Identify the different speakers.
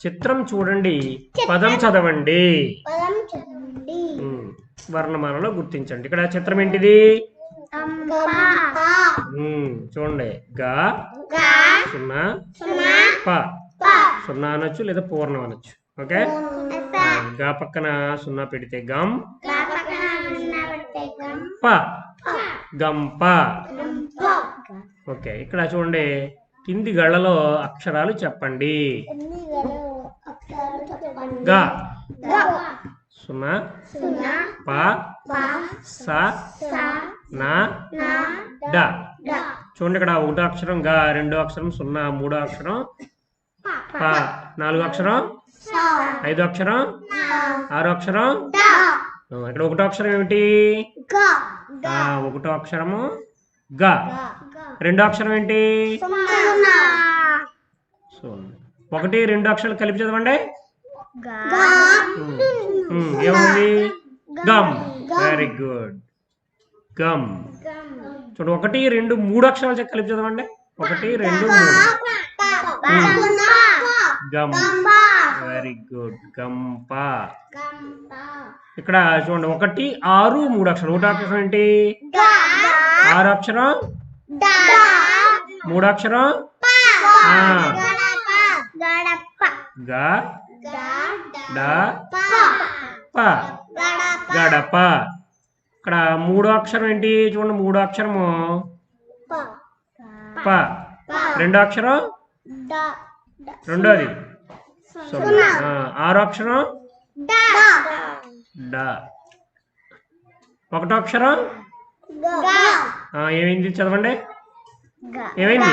Speaker 1: చిత్రం చూడండి. పదం చదవండి. వర్ణమాలలో గుర్తించండి. ఇక్కడ చిత్రం ఏంటిది? చూడండి. గా సున్నా ప. సున్నా అనొచ్చు లేదా పూర్ణం అనొచ్చు. ఓకే? గా పక్కన సున్నా పెడితే గమ్ ప. గంప. ఓకే ఇక్కడ చూడండి. కింది గళ్ళలో అక్షరాలు చెప్పండి
Speaker 2: ఎన్ని గలు అక్షరాలు చెప్పండి
Speaker 1: గా. సున్నా ప. స. నా. డ.
Speaker 2: డ.
Speaker 1: చూడండి ఇక్కడ ఒకటో అక్షరం గా రెండో అక్షరం సున్నా మూడో అక్షరం ప. నాలుగో అక్షరం ఐదో అక్షరం ఆరో అక్షరం ఇక్కడ ఒకటో అక్షరం ఏమిటి? ఒకటో అక్షరము గా. రెండో అక్షరం ఏంటి? ఒకటి రెండు అక్షరాలు కలిపి చదవండి. ఏముంది? గమ్. Very good gum. చూడు ఒకటి రెండు మూడు అక్షరాలు చె- కలిపి చదవండి. ఒకటి రెండు మూడు. గమ్. వెరీ గుడ్ గంప ఇక్కడ చూడండి ఒకటి ఆరు మూడు అక్షరం ఒకటో అక్షరం ఏంటి? ఆరు అక్షరం. మూడు అక్షరం. ఆ, గ. డ? ప. గడప. ఇక్కడ మూడో అక్షరం ఏంటి? చూడండి మూడో అక్షరము. ప. రెండో అక్షరం? రెండోది. ఆరో అక్షరం? డ. ఒకటో అక్షరం? ఆ, ఏమైంది? చదవండి. ఏమైంది?